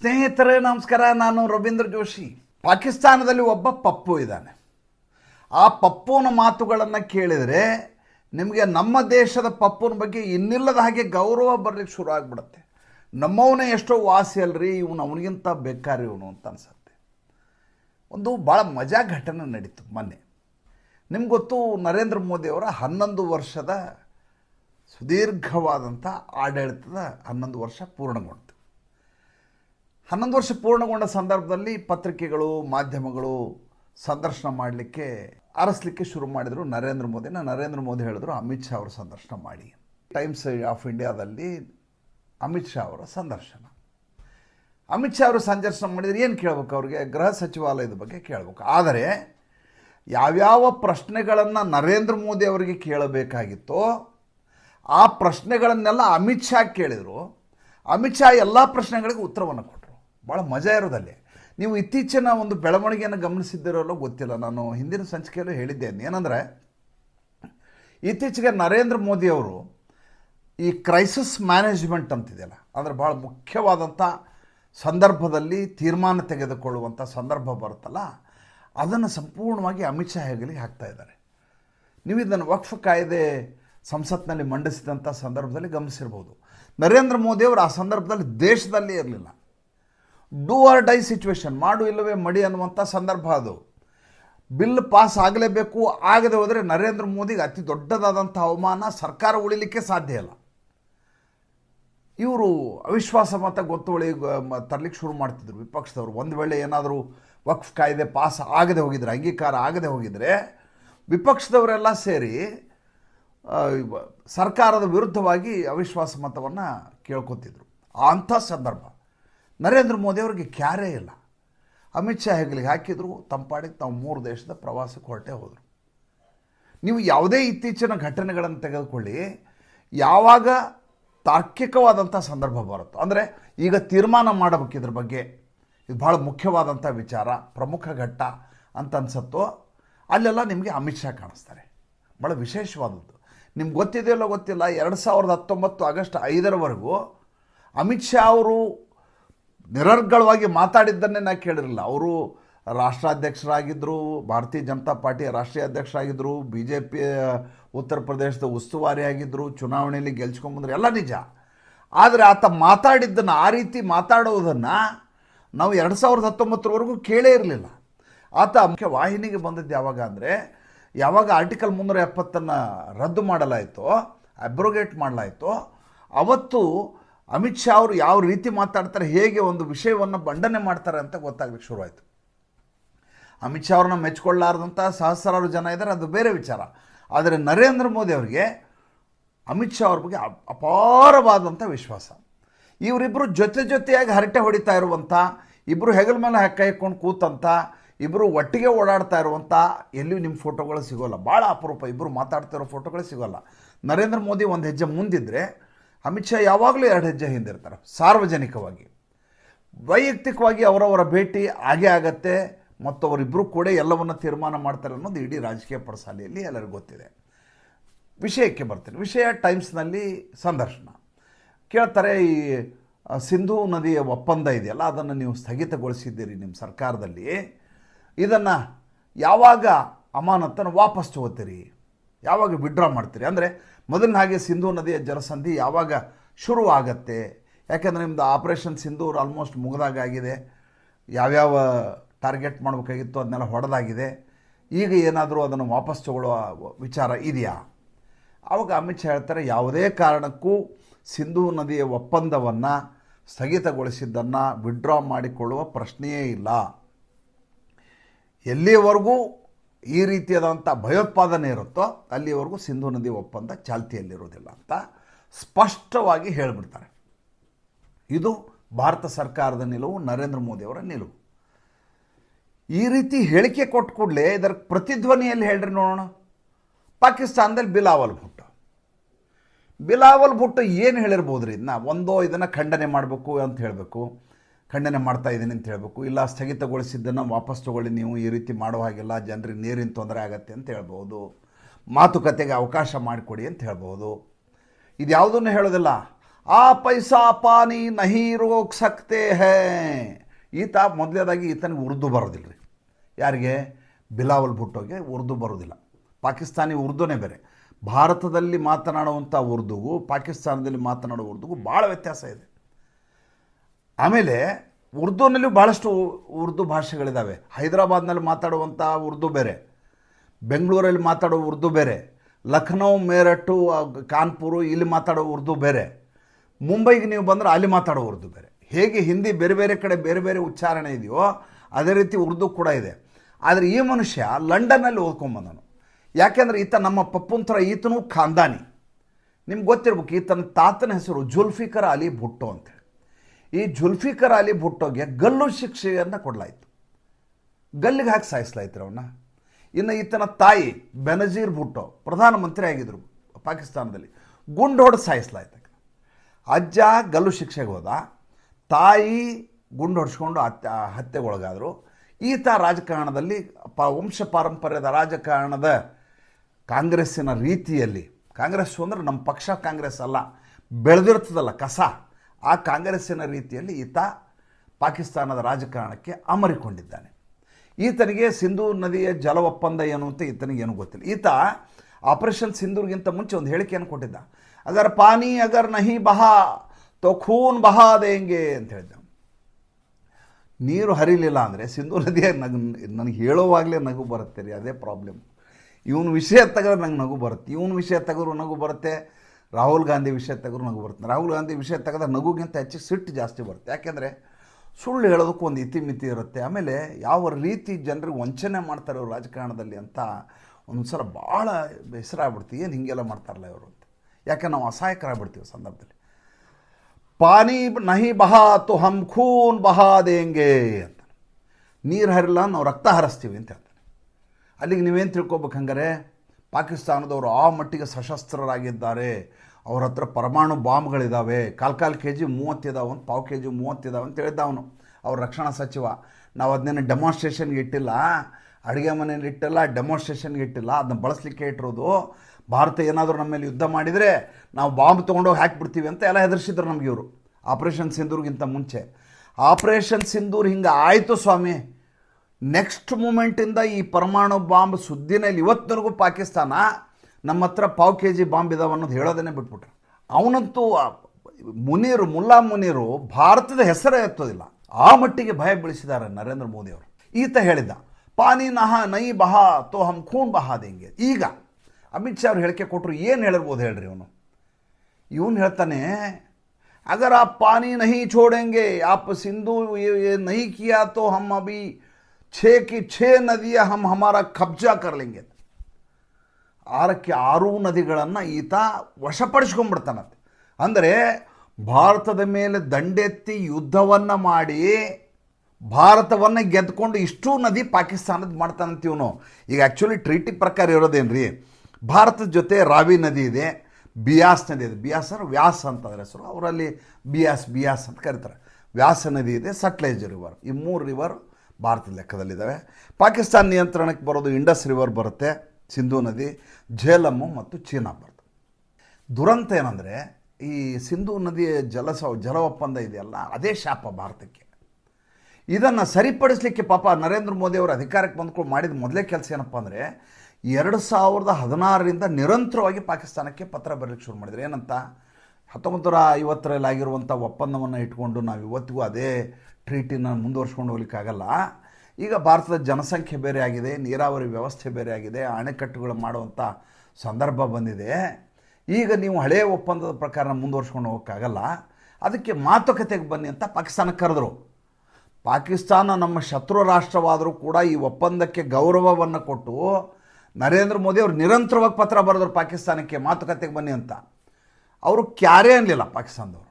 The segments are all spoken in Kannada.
ಸ್ನೇಹಿತರೇ, ನಮಸ್ಕಾರ. ನಾನು ರವೀಂದ್ರ ಜೋಶಿ. ಪಾಕಿಸ್ತಾನದಲ್ಲಿ ಒಬ್ಬ ಪಪ್ಪು ಇದ್ದಾನೆ. ಆ ಪಪ್ಪುನ ಮಾತುಗಳನ್ನು ಕೇಳಿದರೆ ನಿಮಗೆ ನಮ್ಮ ದೇಶದ ಪಪ್ಪುನ ಬಗ್ಗೆ ಇನ್ನಿಲ್ಲದ ಹಾಗೆ ಗೌರವ ಬರಲಿಕ್ಕೆ ಶುರು ಆಗಿಬಿಡುತ್ತೆ. ನಮ್ಮವನೇ ಎಷ್ಟೋ ವಾಸಿ ಅಲ್ರಿ ಇವನು ಅವನಿಗಿಂತ ಬೇಕಾರಿ ಇವನು ಅಂತ ಅನ್ಸುತ್ತೆ. ಒಂದು ಭಾಳ ಮಜಾ ಘಟನೆ ನಡೀತು ಮೊನ್ನೆ. ನಿಮ್ಗೆ ಗೊತ್ತು, ನರೇಂದ್ರ ಮೋದಿಯವರ ಹನ್ನೊಂದು ವರ್ಷದ ಸುದೀರ್ಘವಾದಂಥ ಆಡಳಿತದ ಹನ್ನೊಂದು ವರ್ಷ ಪೂರ್ಣಗೊಂಡಿತು ಹನ್ನೊಂದು ವರ್ಷ ಪೂರ್ಣಗೊಂಡ ಸಂದರ್ಭದಲ್ಲಿ ಪತ್ರಿಕೆಗಳು, ಮಾಧ್ಯಮಗಳು ಸಂದರ್ಶನ ಮಾಡಲಿಕ್ಕೆ ಅರಸಲಿಕ್ಕೆ ಶುರು ಮಾಡಿದರು ನರೇಂದ್ರ ಮೋದಿನ. ನರೇಂದ್ರ ಮೋದಿ ಹೇಳಿದ್ರು, ಅಮಿತ್ ಶಾ ಅವರು ಸಂದರ್ಶನ ಮಾಡಿ. ಟೈಮ್ಸ್ ಆಫ್ ಇಂಡಿಯಾದಲ್ಲಿ ಅಮಿತ್ ಶಾ ಅವರ ಸಂದರ್ಶನ. ಅಮಿತ್ ಶಾ ಅವರು ಸಂದರ್ಶನ ಮಾಡಿದರೆ ಏನು ಕೇಳಬೇಕು ಅವರಿಗೆ? ಗೃಹ ಸಚಿವಾಲಯದ ಬಗ್ಗೆ ಕೇಳಬೇಕು. ಆದರೆ ಯಾವ್ಯಾವ ಪ್ರಶ್ನೆಗಳನ್ನು ನರೇಂದ್ರ ಮೋದಿ ಅವರಿಗೆ ಕೇಳಬೇಕಾಗಿತ್ತೋ ಆ ಪ್ರಶ್ನೆಗಳನ್ನೆಲ್ಲ ಅಮಿತ್ ಶಾ ಕೇಳಿದರು. ಅಮಿತ್ ಶಾ ಎಲ್ಲ ಪ್ರಶ್ನೆಗಳಿಗೆ ಉತ್ತರವನ್ನು ಕೊಟ್ಟರು ಭಾಳ ಮಜಾ ಇರೋದಲ್ಲಿ ನೀವು ಇತ್ತೀಚಿನ ಒಂದು ಬೆಳವಣಿಗೆಯನ್ನು ಗಮನಿಸಿದ್ದಿರೋಲ್ಲೋ ಗೊತ್ತಿಲ್ಲ. ನಾನು ಹಿಂದಿನ ಸಂಚಿಕೆಯಲ್ಲೂ ಹೇಳಿದ್ದೇನೆ. ಏನಂದರೆ, ಇತ್ತೀಚೆಗೆ ನರೇಂದ್ರ ಮೋದಿ ಅವರು ಈ ಕ್ರೈಸಿಸ್ ಮ್ಯಾನೇಜ್ಮೆಂಟ್ ಅಂತಿದೆಯಲ್ಲ, ಅಂದರೆ ಭಾಳ ಮುಖ್ಯವಾದಂಥ ಸಂದರ್ಭದಲ್ಲಿ ತೀರ್ಮಾನ ತೆಗೆದುಕೊಳ್ಳುವಂಥ ಸಂದರ್ಭ ಬರುತ್ತಲ್ಲ, ಅದನ್ನು ಸಂಪೂರ್ಣವಾಗಿ ಅಮಿತ್ ಶಾ ಹಾಕ್ತಾ ಇದ್ದಾರೆ. ನೀವು ಇದನ್ನು ವಕ್ಫ್ ಕಾಯ್ದೆ ಸಂಸತ್ನಲ್ಲಿ ಮಂಡಿಸಿದಂಥ ಸಂದರ್ಭದಲ್ಲಿ ಗಮನಿಸಿರ್ಬೋದು. ನರೇಂದ್ರ ಮೋದಿಯವರು ಆ ಸಂದರ್ಭದಲ್ಲಿ ದೇಶದಲ್ಲಿ ಇರಲಿಲ್ಲ. ಡೂ ಆರ್ ಡೈ ಸಿಚುವೇಶನ್ ಮಾಡು ಇಲ್ಲವೇ ಮಡಿ ಅನ್ನುವಂಥ ಸಂದರ್ಭ ಅದು. ಬಿಲ್ ಪಾಸ್ ಆಗಲೇಬೇಕು, ಆಗದೆ ಹೋದರೆ ನರೇಂದ್ರ ಮೋದಿಗೆ ಅತಿ ದೊಡ್ಡದಾದಂಥ ಅವಮಾನ ಸರ್ಕಾರ ಉಳಿಲಿಕ್ಕೆ ಸಾಧ್ಯ ಇಲ್ಲ. ಇವರು ಅವಿಶ್ವಾಸ ಮತ ಗೊತ್ತುವಳಿ ತರಲಿಕ್ಕೆ ಶುರು ಮಾಡ್ತಿದ್ರು ವಿಪಕ್ಷದವರು. ಒಂದು ವೇಳೆ ಏನಾದರೂ ವಕ್ಫ್ ಕಾಯ್ದೆ ಪಾಸ್ ಆಗದೆ ಹೋಗಿದ್ರೆ, ಅಂಗೀಕಾರ ಆಗದೆ ಹೋಗಿದ್ರೆ, ವಿಪಕ್ಷದವರೆಲ್ಲ ಸೇರಿ ಸರ್ಕಾರದ ವಿರುದ್ಧವಾಗಿ ಅವಿಶ್ವಾಸ ಮತವನ್ನು ಕೇಳ್ಕೊತಿದ್ರು. ಅಂಥ ಸಂದರ್ಭ. ನರೇಂದ್ರ ಮೋದಿ ಅವರಿಗೆ ಕ್ಯಾರೇ ಇಲ್ಲ. ಅಮಿತ್ ಶಾ ಹೆಗಲಿಗೆ ಹಾಕಿದ್ರು, ತಂಪಾಡಿಗೆ ತಾವು ಮೂರು ದೇಶದ ಪ್ರವಾಸಕ್ಕೆ ಹೊರಟೆ ಹೋದರು. ನೀವು ಯಾವುದೇ ಇತ್ತೀಚಿನ ಘಟನೆಗಳನ್ನು ತೆಗೆದುಕೊಳ್ಳಿ, ಯಾವಾಗ ತಾರ್ಕಿಕವಾದಂಥ ಸಂದರ್ಭ ಬರುತ್ತೋ, ಅಂದರೆ ಈಗ ತೀರ್ಮಾನ ಮಾಡಬೇಕು ಇದ್ರ ಬಗ್ಗೆ. ಇದು ಭಾಳ ಮುಖ್ಯವಾದಂಥ ವಿಚಾರ, ಪ್ರಮುಖ ಘಟ್ಟ ಅಂತ ಅನ್ಸತ್ತೋ, ಅಲ್ಲೆಲ್ಲ ನಿಮಗೆ ಅಮಿತ್ ಶಾ ಕಾಣಿಸ್ತಾರೆ. ಭಾಳ ವಿಶೇಷವಾದದ್ದು. ನಿಮ್ಗೆ ಗೊತ್ತಿದೆಯಲ್ಲ ಗೊತ್ತಿಲ್ಲ, ಎರಡು ಸಾವಿರದ ಹತ್ತೊಂಬತ್ತು ಆಗಸ್ಟ್ ಐದರವರೆಗೂ ಅಮಿತ್ ಶಾ ಅವರು ನಿರರ್ಗಳವಾಗಿ ಮಾತಾಡಿದ್ದನ್ನೇ ನಾ ಕೇಳಿರಲಿಲ್ಲ. ಅವರು ರಾಷ್ಟ್ರಾಧ್ಯಕ್ಷರಾಗಿದ್ದರು ಭಾರತೀಯ ಜನತಾ ಪಾರ್ಟಿಯ ರಾಷ್ಟ್ರೀಯ ಅಧ್ಯಕ್ಷರಾಗಿದ್ದರು ಬಿ ಜೆ ಪಿ ಉತ್ತರ ಪ್ರದೇಶದ ಉಸ್ತುವಾರಿ ಆಗಿದ್ದರು ಚುನಾವಣೆಯಲ್ಲಿ ಗೆಲ್ಸ್ಕೊಂಬಂದ್ರು ಎಲ್ಲ ನಿಜ. ಆದರೆ ಆತ ಮಾತಾಡಿದ್ದನ್ನು, ಆ ರೀತಿ ಮಾತಾಡೋದನ್ನು ನಾವು ಎರಡು ಸಾವಿರದ ಹತ್ತೊಂಬತ್ತರವರೆಗೂ ಕೇಳೇ ಇರಲಿಲ್ಲ. ಆತ ಮುಖ್ಯ ವಾಹಿನಿಗೆ ಬಂದದ್ದು ಯಾವಾಗ ಅಂದರೆ, ಯಾವಾಗ ಆರ್ಟಿಕಲ್ ಮುನ್ನೂರ ಎಪ್ಪತ್ತನ್ನು ರದ್ದು ಮಾಡಲಾಯಿತೋ, ಅಬ್ರೋಗೇಟ್ ಮಾಡಲಾಯಿತೋ, ಅವತ್ತು ಅಮಿತ್ ಶಾ ಅವರು ಯಾವ ರೀತಿ ಮಾತಾಡ್ತಾರೆ, ಹೇಗೆ ಒಂದು ವಿಷಯವನ್ನು ಬಂಡನೆ ಮಾಡ್ತಾರೆ ಅಂತ ಗೊತ್ತಾಗ್ಲಿಕ್ಕೆ ಶುರುವಾಯಿತು. ಅಮಿತ್ ಶಾ ಅವ್ರನ್ನ ಮೆಚ್ಕೊಳ್ಳಾರ್ದಂಥ ಸಹಸ್ರಾರು ಜನ ಇದ್ದಾರೆ, ಅದು ಬೇರೆ ವಿಚಾರ. ಆದರೆ ನರೇಂದ್ರ ಮೋದಿ ಅವರಿಗೆ ಅಮಿತ್ ಶಾ ಅವ್ರ ಬಗ್ಗೆ ಅಪ್- ಅಪಾರವಾದಂಥ ವಿಶ್ವಾಸ. ಇವರಿಬ್ಬರು ಜೊತೆ ಜೊತೆಯಾಗಿ ಹರಟೆ ಹೊಡಿತಾ ಇರುವಂಥ ಇಬ್ಬರು ಹೆಗಲ ಮೇಲೆ ಕೈ ಹಾಕ್ಕೊಂಡು ಕೂತಂಥ ಇಬ್ಬರು ಒಟ್ಟಿಗೆ ಓಡಾಡ್ತಾ ಇರುವಂಥ ಎಲ್ಲಿಯೂ ನಿಮ್ಮ ಫೋಟೋಗಳು ಸಿಗೋಲ್ಲ. ಭಾಳ ಅಪರೂಪ ಇಬ್ಬರು ಮಾತಾಡ್ತಾ ಇರೋ ಫೋಟೋಗಳು ಸಿಗೋಲ್ಲ. ನರೇಂದ್ರ ಮೋದಿ ಒಂದು ಹೆಜ್ಜೆ ಮುಂದಿದ್ದರೆ ಅಮಿತ್ ಶಾ ಯಾವಾಗಲೂ ಎರಡು ಹೆಜ್ಜೆ ಹಿಂದಿರ್ತಾರೆ ಸಾರ್ವಜನಿಕವಾಗಿ. ವೈಯಕ್ತಿಕವಾಗಿ ಅವರವರ ಭೇಟಿ ಆಗೇ ಆಗತ್ತೆ ಮತ್ತು ಅವರಿಬ್ಬರು ಕೂಡ ಎಲ್ಲವನ್ನು ತೀರ್ಮಾನ ಮಾಡ್ತಾರೆ ಅನ್ನೋದು ಇಡೀ ರಾಜಕೀಯ ಪಡಸಾಲೆಯಲ್ಲಿ ಎಲ್ಲರಿಗೂ ಗೊತ್ತಿದೆ. ವಿಷಯಕ್ಕೆ ಬರ್ತೀನಿ. ವಿಷಯ ಟೈಮ್ಸ್ನಲ್ಲಿ ಸಂದರ್ಶನ. ಕೇಳ್ತಾರೆ, ಈ ಸಿಂಧೂ ನದಿಯ ಒಪ್ಪಂದ ಇದೆಯಲ್ಲ, ಅದನ್ನು ನೀವು ಸ್ಥಗಿತಗೊಳಿಸಿದ್ದೀರಿ ನಿಮ್ಮ ಸರ್ಕಾರದಲ್ಲಿ. ಇದನ್ನು ಯಾವಾಗ ಅಮಾನತನ್ನು ವಾಪಸ್ ತಗೋತೀರಿ? ಯಾವಾಗ ವಿಡ್ರಾ ಮಾಡ್ತೀರಿ? ಅಂದರೆ ಮೊದಲಿನ ಹಾಗೆ ಸಿಂಧೂ ನದಿಯ ಜಲಸಂಧಿ ಯಾವಾಗ ಶುರು ಆಗತ್ತೆ? ಯಾಕೆಂದರೆ ನಿಮ್ಮದು ಆಪರೇಷನ್ ಸಿಂಧೂರ್ ಆಲ್ಮೋಸ್ಟ್ ಮುಗಿದಾಗಿದೆ ಯಾವ್ಯಾವ ಟಾರ್ಗೆಟ್ ಮಾಡಬೇಕಾಗಿತ್ತು ಅದನ್ನೆಲ್ಲ ಹೊಡೆದಾಗಿದೆ. ಈಗ ಏನಾದರೂ ಅದನ್ನು ವಾಪಸ್ ತಗೊಳ್ಳುವ ವಿಚಾರ ಇದೆಯಾ? ಆವಾಗ ಅಮಿತ್ ಶಾ ಹೇಳ್ತಾರೆ, ಯಾವುದೇ ಕಾರಣಕ್ಕೂ ಸಿಂಧೂ ನದಿಯ ಒಪ್ಪಂದವನ್ನು ಸ್ಥಗಿತಗೊಳಿಸಿದ್ದನ್ನು ವಿಡ್ರಾ ಮಾಡಿಕೊಳ್ಳುವ ಪ್ರಶ್ನೆಯೇ ಇಲ್ಲ. ಎಲ್ಲಿಯವರೆಗೂ ಈ ರೀತಿಯಾದಂಥ ಭಯೋತ್ಪಾದನೆ ಇರುತ್ತೋ ಅಲ್ಲಿವರೆಗೂ ಸಿಂಧೂ ನದಿ ಒಪ್ಪಂದ ಚಾಲ್ತಿಯಲ್ಲಿರೋದಿಲ್ಲ ಅಂತ ಸ್ಪಷ್ಟವಾಗಿ ಹೇಳಿಬಿಡ್ತಾರೆ. ಇದು ಭಾರತ ಸರ್ಕಾರದ ನಿಲುವು, ನರೇಂದ್ರ ಮೋದಿಯವರ ನಿಲುವು. ಈ ರೀತಿ ಹೇಳಿಕೆ ಕೊಟ್ಟ ಕೂಡಲೇ ಇದರ ಪ್ರತಿಧ್ವನಿಯಲ್ಲಿ ಹೇಳ್ರಿ ನೋಡೋಣ. ಪಾಕಿಸ್ತಾನದಲ್ಲಿ ಬಿಲಾವಲ್ ಭುಟ್ಟ. ಬಿಲಾವಲ್ ಭುಟ್ಟು ಏನು ಹೇಳಿರ್ಬೋದ್ರಿ? ಇದನ್ನ ಒಂದೋ ಇದನ್ನು ಖಂಡನೆ ಮಾಡಬೇಕು ಅಂತ ಹೇಳಬೇಕು. ಖಂಡನೆ ಮಾಡ್ತಾ ಇದ್ದೀನಿ ಅಂತ ಹೇಳಬೇಕು. ಇಲ್ಲ, ಸ್ಥಗಿತಗೊಳಿಸಿದ್ದನ್ನು ವಾಪಸ್ ತಗೊಳ್ಳಿ, ನೀವು ಈ ರೀತಿ ಮಾಡೋ ಹಾಗೆಲ್ಲ ಜನರಿಗೆ ನೀರಿನ ತೊಂದರೆ ಆಗತ್ತೆ ಅಂತ ಹೇಳ್ಬೋದು. ಮಾತುಕತೆಗೆ ಅವಕಾಶ ಮಾಡಿಕೊಡಿ ಅಂತ ಹೇಳ್ಬೋದು. ಇದು ಯಾವುದನ್ನು ಹೇಳೋದಿಲ್ಲ? ಆ ಪೈಸಾ ಪಾನಿ ನಹಿ ರೋಕ್ ಸಕ್ತೆ ಹೇ. ಈತ ಮೊದಲೇದಾಗಿ ಈತನಿಗೆ ಉರ್ದು ಬರೋದಿಲ್ಲ ರೀ ಯಾರಿಗೆ? ಬಿಲಾವಲ್ ಭುಟ್ಟೋಗೆ ಉರ್ದು ಬರೋದಿಲ್ಲ. ಪಾಕಿಸ್ತಾನಿ ಉರ್ದುನೇ ಬೇರೆ. ಭಾರತದಲ್ಲಿ ಮಾತನಾಡುವಂಥ ಉರ್ದುಗೂ, ಪಾಕಿಸ್ತಾನದಲ್ಲಿ ಮಾತನಾಡೋ ಉರ್ದುಗೂ ಭಾಳ ವ್ಯತ್ಯಾಸ ಇದೆ. ಆಮೇಲೆ ಉರ್ದುನಲ್ಲೂ ಭಾಳಷ್ಟು ಉರ್ದು ಭಾಷೆಗಳಿದ್ದಾವೆ ಹೈದರಾಬಾದ್ನಲ್ಲಿ ಮಾತಾಡುವಂಥ ಉರ್ದು ಬೇರೆ. ಬೆಂಗಳೂರಲ್ಲಿ ಮಾತಾಡೋ ಉರ್ದು ಬೇರೆ. ಲಖನೌ, ಮೇರಠು, ಕಾನ್ಪುರ, ಇಲ್ಲಿ ಮಾತಾಡೋ ಉರ್ದು ಬೇರೆ. ಮುಂಬೈಗೆ ನೀವು ಬಂದರೆ ಅಲ್ಲಿ ಮಾತಾಡೋ ಉರ್ದು ಬೇರೆ. ಹೇಗೆ ಹಿಂದಿ ಬೇರೆ ಬೇರೆ ಕಡೆ ಬೇರೆ ಬೇರೆ ಉಚ್ಚಾರಣೆ ಇದೆಯೋ ಅದೇ ರೀತಿ ಉರ್ದು ಕೂಡ ಇದೆ. ಆದರೆ ಈ ಮನುಷ್ಯ ಲಂಡನ್ನಲ್ಲಿ ಓದ್ಕೊಂಬಂದನು ಯಾಕೆಂದರೆ ಈತ ನಮ್ಮ ಪಪ್ಪುಂತರ ಈತನೂ ಖಾನ್ದಾನಿ. ನಿಮ್ಗೆ ಗೊತ್ತಿರ್ಬೇಕು, ಈತನ ತಾತನ ಹೆಸರು ಜುಲ್ಫಿಕರ್ ಅಲಿ ಭುಟ್ಟೋ ಅಂತೇಳಿ ಈ ಜುಲ್ಫಿಕರ್ ಅಲಿ ಭುಟ್ಟೋಗೆ ಗಲ್ಲು ಶಿಕ್ಷೆಯನ್ನು ಕೊಡಲಾಯಿತು. ಗಲ್ಲಿಗೆ ಹಾಕಿ ಸಾಯಿಸ್ಲಾಯ್ತು ಅವನ್ನ ಇನ್ನು ಈತನ ತಾಯಿ ಬೆನಜೀರ್ ಭುಟ್ಟೋ ಪ್ರಧಾನಮಂತ್ರಿ ಆಗಿದ್ದರು ಪಾಕಿಸ್ತಾನದಲ್ಲಿ. ಗುಂಡು ಹೊಡೆದು ಸಾಯಿಸ್ಲಾಯ್ತು ಅಜ್ಜ ಗಲ್ಲು ಶಿಕ್ಷೆಗೆ ಹೋದ. ತಾಯಿ ಗುಂಡು ಹೊಡೆಸ್ಕೊಂಡು ಹತ್ಯೆ, ಹತ್ಯೆಗೊಳಗಾದರು. ಈತ ರಾಜಕಾರಣದಲ್ಲಿ ಪ, ವಂಶ ಪಾರಂಪರ್ಯದ ರಾಜಕಾರಣದ ಕಾಂಗ್ರೆಸ್ಸಿನ ರೀತಿಯಲ್ಲಿ ಕಾಂಗ್ರೆಸ್ ಅಂದರೆ ನಮ್ಮ ಪಕ್ಷ ಕಾಂಗ್ರೆಸ್ ಅಲ್ಲ, ಬೆಳೆದಿರ್ತದಲ್ಲ ಕಸ. ಆ ಕಾಂಗ್ರೆಸ್ಸಿನ ರೀತಿಯಲ್ಲಿ ಈತ ಪಾಕಿಸ್ತಾನದ ರಾಜಕಾರಣಕ್ಕೆ ಅಮರಿಕೊಂಡಿದ್ದಾನೆ. ಈತನಿಗೆ ಸಿಂಧೂ ನದಿಯ ಜಲ ಒಪ್ಪಂದ ಏನು ಅಂತ ಈತನಿಗೆ ಏನು ಗೊತ್ತಿಲ್ಲ. ಈತ ಆಪರೇಷನ್ ಸಿಂಧೂರ್ಗಿಂತ ಮುಂಚೆ ಒಂದು ಹೇಳಿಕೆಯನ್ನು ಕೊಟ್ಟಿದ್ದ. ಅದರ ಪಾನಿ ಅಗರ್ ನಹಿ ಬಹಾ, ತೋ ಖೂನ್ ಬಹಾ ದೇಂಗೆ ಅಂತ ಹೇಳಿದ್ದ. ನೀರು ಹರಿಲಿಲ್ಲ ಅಂದರೆ ಸಿಂಧೂ ನದಿಯ ನಗು, ನನಗೆ ಹೇಳೋವಾಗಲೇ ನಗು ಬರುತ್ತೆ ರೀ, ಅದೇ ಪ್ರಾಬ್ಲಮ್ ಇವನ ವಿಷಯ ತೆಗೆದ್ರೆ ನಂಗೆ ನಗು ಬರುತ್ತೆ. ಇವನ ವಿಷಯ ತೆಗೆದ್ರು ನಗು ಬರುತ್ತೆ. ರಾಹುಲ್ ಗಾಂಧಿ ವಿಷಯ ತೆಗೆದ್ರು ನಗು ಬರ್ತದೆ ರಾಹುಲ್ ಗಾಂಧಿ ವಿಷಯ ತೆಗೆದ್ರೆ ನಗುಗಿಂತ ಹೆಚ್ಚು ಸಿಟ್ಟು ಜಾಸ್ತಿ ಬರುತ್ತೆ. ಯಾಕೆಂದರೆ ಸುಳ್ಳು ಹೇಳೋದಕ್ಕೂ ಒಂದು ಇತಿಮಿತಿ ಇರುತ್ತೆ. ಆಮೇಲೆ ಯಾವ ರೀತಿ ಜನರಿಗೆ ವಂಚನೆ ಮಾಡ್ತಾರೆ ಇವ್ರು ರಾಜಕಾರಣದಲ್ಲಿ ಅಂತ ಒಂದು ಸಲ ಭಾಳ ಬೇಸರಾಗ್ಬಿಡ್ತೀವಿ ಏನು ಹಿಂಗೆಲ್ಲ ಮಾಡ್ತಾರಲ್ಲ ಇವರು ಅಂತ. ಯಾಕೆ ನಾವು ಅಸಹಾಯಕರಾಗ್ಬಿಡ್ತೀವಿ ಸಂದರ್ಭದಲ್ಲಿ. ಪಾನಿ ನಹಿ ಬಹಾ ತು ಹಮ್ ಖೂನ್ ಬಹಾ ದೇಂಗೆ ಅಂತ. ನೀರು ಹರಿಲ್ಲ ನಾವು ರಕ್ತ ಹರಿಸ್ತೀವಿ ಅಂತ ಹೇಳ್ತಾರೆ. ಅಲ್ಲಿಗೆ ನೀವೇನು ತಿಳ್ಕೊಬೇಕು ಹಂಗಾರೆ? ಪಾಕಿಸ್ತಾನದವರು ಆ ಮಟ್ಟಿಗೆ ಸಶಸ್ತ್ರರಾಗಿದ್ದಾರೆ. ಅವ್ರ ಹತ್ರ ಪರಮಾಣು ಬಾಂಬ್ಗಳಿದ್ದಾವೆ ಕಾಲು ಕಾಲು ಕೆ ಜಿ ಮೂವತ್ತಿದಾವೆ ಒಂದು ಪಾವು ಕೆ ಜಿ ಮೂವತ್ತಿದಾವೆ ಅಂತ ಹೇಳಿದ್ದ ಅವನು ಅವ್ರ ರಕ್ಷಣಾ ಸಚಿವ. ನಾವು ಅದನ್ನೇನು ಡೆಮಾನ್ಸ್ಟ್ರೇಷನ್ಗೆ ಇಟ್ಟಿಲ್ಲ, ಅಡುಗೆ ಮನೇಲಿ ಇಟ್ಟಿಲ್ಲ ಡೆಮಾನ್ಸ್ಟ್ರೇಷನ್ಗೆ ಇಟ್ಟಿಲ್ಲ ಅದನ್ನ ಬಳಸಲಿಕ್ಕೆ ಇಟ್ಟಿರೋದು. ಭಾರತ ಏನಾದರೂ ನಮ್ಮ ಯುದ್ಧ ಮಾಡಿದರೆ ನಾವು ಬಾಂಬ್ ತೊಗೊಂಡೋಗಿ ಹಾಕಿಬಿಡ್ತೀವಿ ಅಂತ ಎಲ್ಲ ಹೆದರ್ಸಿದ್ರು ನಮಗೆ ಇವರು. ಆಪರೇಷನ್ ಸಿಂಧೂರ್ಗಿಂತ ಮುಂಚೆ. ಆಪರೇಷನ್ ಸಿಂಧೂರ್ ಹಿಂಗೆ ಆಯಿತು ಸ್ವಾಮಿ. ನೆಕ್ಸ್ಟ್ ಮೂಮೆಂಟಿಂದ ಈ ಪರಮಾಣು ಬಾಂಬ್ ಸುದ್ದಿನಲ್ಲಿ ಇವತ್ತಿನವರೆಗೂ ಪಾಕಿಸ್ತಾನ ನಮ್ಮ ಹತ್ರ ಪಾವು ಕೆ ಜಿ ಬಾಂಬ್ ಇದಾವೆ ಅನ್ನೋದು ಹೇಳೋದನ್ನೇ ಬಿಟ್ಬಿಟ್ರು. ಅವನಂತೂ ಮುನೀರು, ಮುಲ್ಲಾ ಮುನೀರು ಭಾರತದ ಹೆಸರೇ ಎತ್ತೋದಿಲ್ಲ. ಆ ಮಟ್ಟಿಗೆ ಭಯ ಬೆಳೆಸಿದ್ದಾರೆ ನರೇಂದ್ರ ಮೋದಿ ಅವರು. ಈತ ಹೇಳಿದ್ದ, ಪಾನಿ ನಹ ನೈ ಬಹಾ ತೋ ಹಮ್ ಖೂನ್ ಬಹಾ ದೇಂಗೆ. ಈಗ ಅಮಿತ್ ಶಾ ಅವ್ರು ಹೇಳಿಕೆ ಕೊಟ್ಟರು ಏನು ಹೇಳಿರ್ಬೋದು ಹೇಳ್ರಿ ಇವನು. ಇವನು ಹೇಳ್ತಾನೆ, ಅಗರ್ ಆ ಪಾನಿ ನಹಿ ಛೋಡೆಂಗೆ, ಆಪ್ ಸಿಂಧು ನೈಕಿಯಾ ಕಿಯಾ ತೋ ಹಮ್ ಅಭಿ छः की छः नदियां हम हमारा कब्जा कर लेंगे ಆರಕ್ಕೆ ಆರು ನದಿಗಳನ್ನು ಈತ ವಶಪಡಿಸ್ಕೊಂಡ್ಬಿಡ್ತಾನಂತೆ ಅಂದರೆ ಭಾರತದ ಮೇಲೆ ದಂಡೆತ್ತಿ ಯುದ್ಧವನ್ನು ಮಾಡಿ ಭಾರತವನ್ನು ಗೆದ್ಕೊಂಡು ಇಷ್ಟೂ ನದಿ ಪಾಕಿಸ್ತಾನದ ಮಾಡ್ತಾನಂತ ಇವನು ಈಗ ಆ್ಯಕ್ಚುಲಿ ಟ್ರೀಟಿ ಪ್ರಕಾರ ಇರೋದೇನ್ರಿ ಭಾರತದ ಜೊತೆ ರಾವಿ ನದಿ ಇದೆ ಬಿಯಾಸ್ ನದಿ ಇದೆ ಬಿಯಾಸ್ ಅಂದ್ರೆ ವ್ಯಾಸ್ ಅಂತ ಅದ್ರ ಹೆಸರು ಅವರಲ್ಲಿ ಬಿಯಾಸ್ ಬಿಯಾಸ್ ಅಂತ ಕರೀತಾರೆ ವ್ಯಾಸ ನದಿ ಇದೆ ಸಟ್ಲೇಜ್ ರಿವರ್ ಈ ಮೂರು ರಿವರ್ ಭಾರತದ ಲೆಕ್ಕದಲ್ಲಿದ್ದಾವೆ. ಪಾಕಿಸ್ತಾನ ನಿಯಂತ್ರಣಕ್ಕೆ ಬರೋದು ಇಂಡಸ್ ರಿವರ್ ಬರುತ್ತೆ, ಸಿಂಧೂ ನದಿ ಝೇಲಮ್ಮು ಮತ್ತು ಚೀನಾ ಬರುತ್ತೆ. ದುರಂತ ಏನಂದರೆ, ಈ ಸಿಂಧೂ ನದಿಯ ಜಲಸ ಜಲ ಒಪ್ಪಂದ ಇದೆಯಲ್ಲ, ಅದೇ ಶಾಪ ಭಾರತಕ್ಕೆ. ಇದನ್ನು ಸರಿಪಡಿಸಲಿಕ್ಕೆ ಪಾಪ ನರೇಂದ್ರ ಮೋದಿ ಅವರು ಅಧಿಕಾರಕ್ಕೆ ಬಂದ್ಕೊಂಡು ಮಾಡಿದ ಮೊದಲೇ ಕೆಲಸ ಏನಪ್ಪ ಅಂದರೆ, ಎರಡು ಸಾವಿರದ ಹದಿನಾರರಿಂದ ನಿರಂತರವಾಗಿ ಪಾಕಿಸ್ತಾನಕ್ಕೆ ಪತ್ರ ಬರಲಿಕ್ಕೆ ಶುರು ಮಾಡಿದ್ರು. ಏನಂತ? ಹತ್ತೊಂಬತ್ತು ನೂರ ಐವತ್ತರಲ್ಲಿ ಆಗಿರುವಂಥ ಒಪ್ಪಂದವನ್ನು ಇಟ್ಕೊಂಡು ನಾವು ಇವತ್ತಿಗೂ ಅದೇ ಟ್ರೀಟಿನ ಮುಂದುವರ್ಸ್ಕೊಂಡು ಹೋಗ್ಲಿಕ್ಕಾಗಲ್ಲ. ಈಗ ಭಾರತದ ಜನಸಂಖ್ಯೆ ಬೇರೆ ಆಗಿದೆ, ನೀರಾವರಿ ವ್ಯವಸ್ಥೆ ಬೇರೆ ಆಗಿದೆ, ಅಣೆಕಟ್ಟುಗಳು ಮಾಡುವಂಥ ಸಂದರ್ಭ ಬಂದಿದೆ. ಈಗ ನೀವು ಹಳೆಯ ಒಪ್ಪಂದದ ಪ್ರಕಾರ ಮುಂದುವರ್ಸ್ಕೊಂಡು ಹೋಗೋಕ್ಕಾಗಲ್ಲ ಅದಕ್ಕೆ ಮಾತುಕತೆಗೆ ಬನ್ನಿ ಅಂತ ಪಾಕಿಸ್ತಾನ ಕರೆದ್ರು. ಪಾಕಿಸ್ತಾನ ನಮ್ಮ ಶತ್ರು ರಾಷ್ಟ್ರವಾದರೂ ಕೂಡ ಈ ಒಪ್ಪಂದಕ್ಕೆ ಗೌರವವನ್ನು ಕೊಟ್ಟು ನರೇಂದ್ರ ಮೋದಿ ಅವರು ನಿರಂತರವಾಗಿ ಪತ್ರ ಬರೆದ್ರು ಪಾಕಿಸ್ತಾನಕ್ಕೆ ಮಾತುಕತೆಗೆ ಬನ್ನಿ ಅಂತ. ಅವರು ಕ್ಯಾರೇ ಅನ್ನಲಿಲ್ಲ ಪಾಕಿಸ್ತಾನದವರು.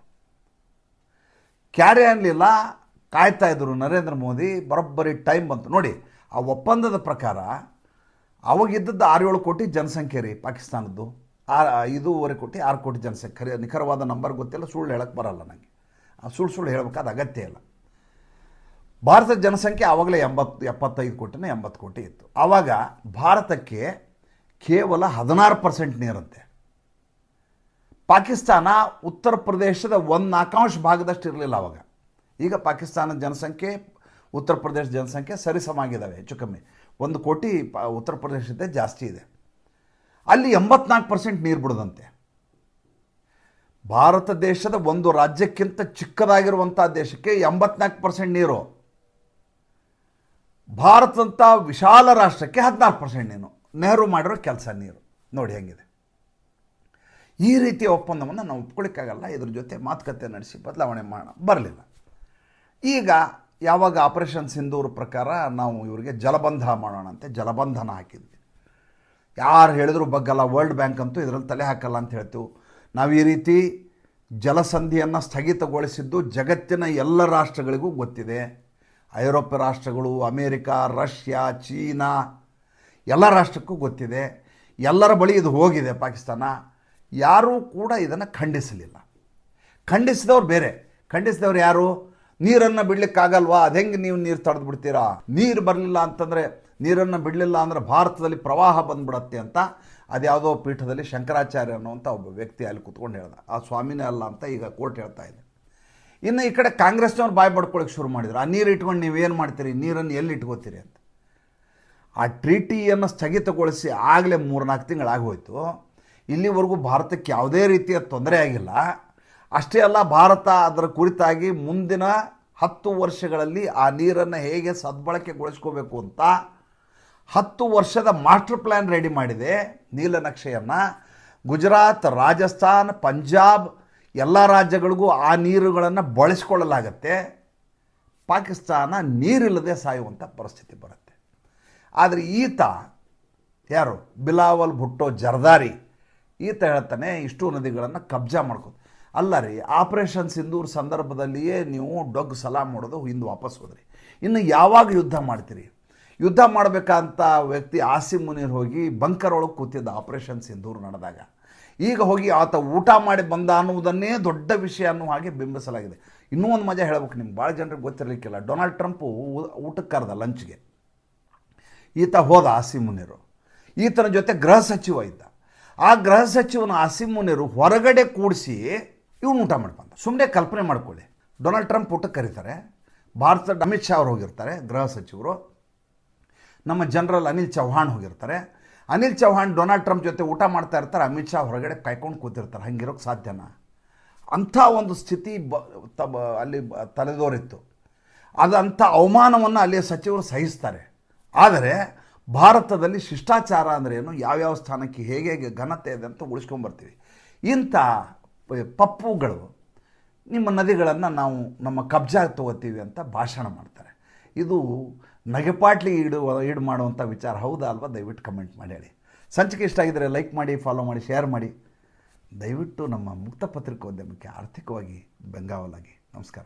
ಕ್ಯಾರೇ ಅನ್ನಲಿಲ್ಲ ಕಾಯ್ತಾ ಇದ್ದರು ನರೇಂದ್ರ ಮೋದಿ, ಬರೋಬ್ಬರಿ ಟೈಮ್ ಬಂತು. ನೋಡಿ, ಆ ಒಪ್ಪಂದದ ಪ್ರಕಾರ ಅವಾಗಿದ್ದದ್ದು ಆರು ಏಳು ಕೋಟಿ ಜನಸಂಖ್ಯೆ ರೀ ಪಾಕಿಸ್ತಾನದ್ದು. ಆ, ಐದೂವರೆ ಕೋಟಿ, ಆರು ಕೋಟಿ ಜನಸಂಖ್ಯೆ. ಖರೀ, ನಿಖರವಾದ ನಂಬರ್ ಗೊತ್ತಿಲ್ಲ, ಸುಳ್ಳು ಹೇಳಕ್ಕೆ ಬರಲ್ಲ ನನಗೆ ಆ ಸುಳ್ಳು ಸುಳ್ಳು ಹೇಳಬೇಕಾದ ಅಗತ್ಯ ಇಲ್ಲ. ಭಾರತದ ಜನಸಂಖ್ಯೆ ಆವಾಗಲೇ ಎಂಬತ್ತು, ಎಪ್ಪತ್ತೈದು ಕೋಟಿನ ಎಂಬತ್ತು ಕೋಟಿ ಇತ್ತು. ಆವಾಗ ಭಾರತಕ್ಕೆ ಕೇವಲ ಹದಿನಾರು ಪರ್ಸೆಂಟ್ ನೀರಂತೆ. ಪಾಕಿಸ್ತಾನ ಉತ್ತರ ಪ್ರದೇಶದ ಒಂದು ನಾಲ್ಕಾಂಶ ಭಾಗದಷ್ಟು ಇರಲಿಲ್ಲ ಅವಾಗ. ಈಗ ಪಾಕಿಸ್ತಾನದ ಜನಸಂಖ್ಯೆ, ಉತ್ತರ ಪ್ರದೇಶದ ಜನಸಂಖ್ಯೆ ಸರಿಸಮಾಗಿದ್ದಾವೆ, ಹೆಚ್ಚು ಕಮ್ಮಿ. ಒಂದು ಕೋಟಿ ಪ, ಉತ್ತರ ಪ್ರದೇಶದ ಜಾಸ್ತಿ ಇದೆ. ಅಲ್ಲಿ ಎಂಬತ್ನಾಲ್ಕು ಪರ್ಸೆಂಟ್ ನೀರು ಬಿಡದಂತೆ. ಭಾರತ ದೇಶದ ಒಂದು ರಾಜ್ಯಕ್ಕಿಂತ ಚಿಕ್ಕದಾಗಿರುವಂಥ ದೇಶಕ್ಕೆ ಎಂಬತ್ನಾಲ್ಕು ಪರ್ಸೆಂಟ್ ನೀರು. ಭಾರತದಂಥ ವಿಶಾಲ ರಾಷ್ಟ್ರಕ್ಕೆ ಹದಿನಾಲ್ಕು ಪರ್ಸೆಂಟ್ ನೀರು. ನೆಹರು ಮಾಡಿರೋ ಕೆಲಸ ನೀರು. ನೋಡಿ ಹೆಂಗಿದೆ. ಈ ರೀತಿಯ ಒಪ್ಪಂದವನ್ನು ನಾವು ಒಪ್ಕೊಳ್ಳಿಕ್ಕಾಗಲ್ಲ ಇದ್ರ ಜೊತೆ ಮಾತುಕತೆ ನಡೆಸಿ, ಬದಲಾವಣೆ ಮಾಡೋಣ. ಬರಲಿಲ್ಲ. ಈಗ ಯಾವಾಗ ಆಪರೇಷನ್ ಸಿಂಧೂರ್ ಪ್ರಕಾರ ನಾವು ಇವರಿಗೆ ಜಲಬಂಧ ಮಾಡೋಣ ಅಂತೆ ಜಲಬಂಧನ ಹಾಕಿದ್ವಿ. ಯಾರು ಹೇಳಿದ್ರು ಬಗ್ಗಲ್ಲ ವರ್ಲ್ಡ್ ಬ್ಯಾಂಕ್ ಅಂತೂ ಇದರಲ್ಲಿ ತಲೆ ಹಾಕಲ್ಲ ಅಂತ ಹೇಳ್ತೀವಿ. ನಾವು ಈ ರೀತಿ ಜಲಸಂಧಿಯನ್ನು ಸ್ಥಗಿತಗೊಳಿಸಿದ್ದು ಜಗತ್ತಿನ ಎಲ್ಲ ರಾಷ್ಟ್ರಗಳಿಗೂ ಗೊತ್ತಿದೆ. ಐರೋಪ್ಯ ರಾಷ್ಟ್ರಗಳು, ಅಮೇರಿಕಾ, ರಷ್ಯಾ, ಚೀನಾ, ಎಲ್ಲ ರಾಷ್ಟ್ರಕ್ಕೂ ಗೊತ್ತಿದೆ. ಎಲ್ಲರ ಬಳಿ ಇದು ಹೋಗಿದೆ ಪಾಕಿಸ್ತಾನ. ಯಾರೂ ಕೂಡ ಇದನ್ನು ಖಂಡಿಸಲಿಲ್ಲ. ಖಂಡಿಸಿದವ್ರು ಬೇರೆ. ಖಂಡಿಸಿದವ್ರು ಯಾರು? ನೀರನ್ನು ಬಿಡ್ಲಿಕ್ಕಾಗಲ್ವಾ? ಅದು ಹೆಂಗೆ ನೀವು ನೀರು ತಡೆದು ಬಿಡ್ತೀರಾ? ನೀರು ಬರಲಿಲ್ಲ ಅಂತಂದರೆ ನೀರನ್ನು ಬಿಡಲಿಲ್ಲ ಅಂದರೆ ಭಾರತದಲ್ಲಿ ಪ್ರವಾಹ ಬಂದ್ಬಿಡತ್ತೆ ಅಂತ ಅದ್ಯಾವುದೋ ಪೀಠದಲ್ಲಿ ಶಂಕರಾಚಾರ್ಯ ಅನ್ನುವಂಥ ಒಬ್ಬ ವ್ಯಕ್ತಿ ಅಲ್ಲಿ ಕುತ್ಕೊಂಡು ಹೇಳ್ದ. ಆ ಸ್ವಾಮಿನೇ ಅಲ್ಲ ಅಂತ ಈಗ ಕೋರ್ಟ್ ಹೇಳ್ತಾ ಇದೆ. ಇನ್ನು ಈ ಕಡೆ ಕಾಂಗ್ರೆಸ್ನವ್ರು ಬಾಯಿ ಪಡ್ಕೊಳಕ್ಕೆ ಶುರು ಮಾಡಿದ್ರು. ಆ ನೀರು ಇಟ್ಕೊಂಡು ನೀವೇನು ಮಾಡ್ತೀರಿ? ನೀರನ್ನು ಎಲ್ಲಿ ಇಟ್ಕೋತೀರಿ ಅಂತ. ಆ ಟ್ರೀಟಿಯನ್ನು ಸ್ಥಗಿತಗೊಳಿಸಿ ಆಗಲೇ ಮೂರ್ನಾಲ್ಕು ತಿಂಗಳಾಗೋಯ್ತು ಇಲ್ಲಿವರೆಗೂ ಭಾರತಕ್ಕೆ ಯಾವುದೇ ರೀತಿಯ ತೊಂದರೆ ಆಗಿಲ್ಲ. ಅಷ್ಟೇ ಅಲ್ಲ, ಭಾರತ ಅದರ ಕುರಿತಾಗಿ ಮುಂದಿನ ಹತ್ತು ವರ್ಷಗಳಲ್ಲಿ ಆ ನೀರನ್ನು ಹೇಗೆ ಸದ್ಬಳಕೆಗೊಳಿಸ್ಕೋಬೇಕು ಅಂತ ಹತ್ತು ವರ್ಷದ ಮಾಸ್ಟರ್ ಪ್ಲ್ಯಾನ್ ರೆಡಿ ಮಾಡಿದೆ ನೀಲನಕ್ಷೆಯನ್ನು ಗುಜರಾತ್, ರಾಜಸ್ಥಾನ್, ಪಂಜಾಬ್ ಎಲ್ಲ ರಾಜ್ಯಗಳಿಗೂ ಆ ನೀರುಗಳನ್ನು ಬಳಸ್ಕೊಳ್ಳಲಾಗತ್ತೆ. ಪಾಕಿಸ್ತಾನ ನೀರಿಲ್ಲದೆ ಸಾಯುವಂಥ ಪರಿಸ್ಥಿತಿ ಬರುತ್ತೆ. ಆದರೆ ಈತ ಯಾರು? ಬಿಲಾವಲ್ ಭುಟ್ಟೋ ಜರ್ದಾರಿ. ಈತ ಹೇಳ್ತಾನೆ, ಇಷ್ಟು ನದಿಗಳನ್ನು ಕಬ್ಜಾ ಮಾಡ್ಕೋ. ಅಲ್ಲ ರೀ, ಆಪರೇಷನ್ ಸಿಂಧೂರ್ ಸಂದರ್ಭದಲ್ಲಿಯೇ ನೀವು ಡೊಗ್ ಸಲಾಮ್ ಮಾಡೋದು ಹಿಂದೆ ವಾಪಸ್ ಹೋದ್ರಿ. ಇನ್ನು ಯಾವಾಗ ಯುದ್ಧ ಮಾಡ್ತೀರಿ? ಯುದ್ಧ ಮಾಡಬೇಕಂತ ವ್ಯಕ್ತಿ ಆಸಿಮ್ ಮುನೀರ್ ಹೋಗಿ ಬಂಕರ್ ಒಳಗೆ ಕೂತಿದ್ದ ಆಪರೇಷನ್ ಸಿಂಧೂರ್ ನಡೆದಾಗ. ಈಗ ಹೋಗಿ ಆತ ಊಟ ಮಾಡಿ ಬಂದ ಅನ್ನುವುದನ್ನೇ ದೊಡ್ಡ ವಿಷಯ ಅನ್ನೋ ಹಾಗೆ ಬಿಂಬಿಸಲಾಗಿದೆ. ಇನ್ನೂ ಒಂದು ಮಜಾ ಹೇಳ್ಬೇಕು ನಿಮ್ಗೆ ಭಾಳ ಜನರಿಗೆ ಗೊತ್ತಿರಲಿಕ್ಕಿಲ್ಲ. ಡೊನಾಲ್ಡ್ ಟ್ರಂಪ್ ಊಟಕ್ಕೆ ಕರೆದ ಲಂಚ್ಗೆ. ಈತ ಹೋದ ಆಸಿಮ್ ಮುನಿರು. ಈತನ ಜೊತೆ ಗೃಹ ಸಚಿವ ಇದ್ದ. ಆ ಗೃಹ ಸಚಿವನ ಆಸಿಮ್ ಹೊರಗಡೆ ಕೂಡಿಸಿ ಇವನು ಊಟ ಮಾಡ್ಕೊಂಡ. ಸುಮ್ಮನೆ ಕಲ್ಪನೆ ಮಾಡ್ಕೊಳ್ಳಿ. ಡೊನಾಲ್ಡ್ ಟ್ರಂಪ್ ಊಟಕ್ಕೆ ಕರೀತಾರೆ. ಭಾರತದ ಅಮಿತ್ ಶಾ ಅವ್ರು ಹೋಗಿರ್ತಾರೆ, ಗೃಹ ಸಚಿವರು. ನಮ್ಮ ಜನರಲ್ ಅನಿಲ್ ಚೌಹಾಣ್ ಹೋಗಿರ್ತಾರೆ. ಅನಿಲ್ ಚೌಹಾಣ್ ಡೊನಾಲ್ಡ್ ಟ್ರಂಪ್ ಜೊತೆ ಊಟ ಮಾಡ್ತಾ ಇರ್ತಾರೆ, ಅಮಿತ್ ಶಾ ಹೊರಗಡೆ ಕಾಯ್ಕೊಂಡು ಕೂತಿರ್ತಾರೆ. ಹಂಗಿರೋಕ್ಕೆ ಸಾಧ್ಯನಾ ಅಂಥ ಒಂದು ಸ್ಥಿತಿ ಬ, ತ ಅಲ್ಲಿ ತಲೆದೋರಿತ್ತು. ಅದಂಥ ಅವಮಾನವನ್ನು ಅಲ್ಲಿಯ ಸಚಿವರು ಸಹಿಸ್ತಾರೆ. ಆದರೆ ಭಾರತದಲ್ಲಿ ಶಿಷ್ಟಾಚಾರ ಅಂದರೆ ಏನು? ಯಾವ್ಯಾವ ಸ್ಥಾನಕ್ಕೆ ಹೇಗೆ ಹೇಗೆ ಘನತೆ ಇದೆ ಅಂತ ಉಳಿಸ್ಕೊಂಬರ್ತೀವಿ. ಇಂಥ ಪಪ್ಪುಗಳು ನಿಮ್ಮ ನದಿಗಳನ್ನು ನಾವು ನಮ್ಮ ಕಬ್ಜಾ ತಗೋತೀವಿ ಅಂತ ಭಾಷಣ ಮಾಡ್ತಾರೆ. ಇದು ನಗೆಪಾಟ್ಲಿ ಈಡು ಈಡು ಮಾಡುವಂಥ ವಿಚಾರ ಹೌದಾ ಅಲ್ವಾ? ದಯವಿಟ್ಟು ಕಮೆಂಟ್ ಮಾಡಿ ಹೇಳಿ. ಸಂಚಿಕೆ ಇಷ್ಟ ಆಗಿದ್ದರೆ ಲೈಕ್ ಮಾಡಿ ಫಾಲೋ ಮಾಡಿ ಶೇರ್ ಮಾಡಿ. ದಯವಿಟ್ಟು ನಮ್ಮ ಮುಕ್ತ ಪತ್ರಿಕೋದ್ಯಮಕ್ಕೆ ಆರ್ಥಿಕವಾಗಿ ಬೆಂಗಾವಲಾಗಿ. ನಮಸ್ಕಾರ.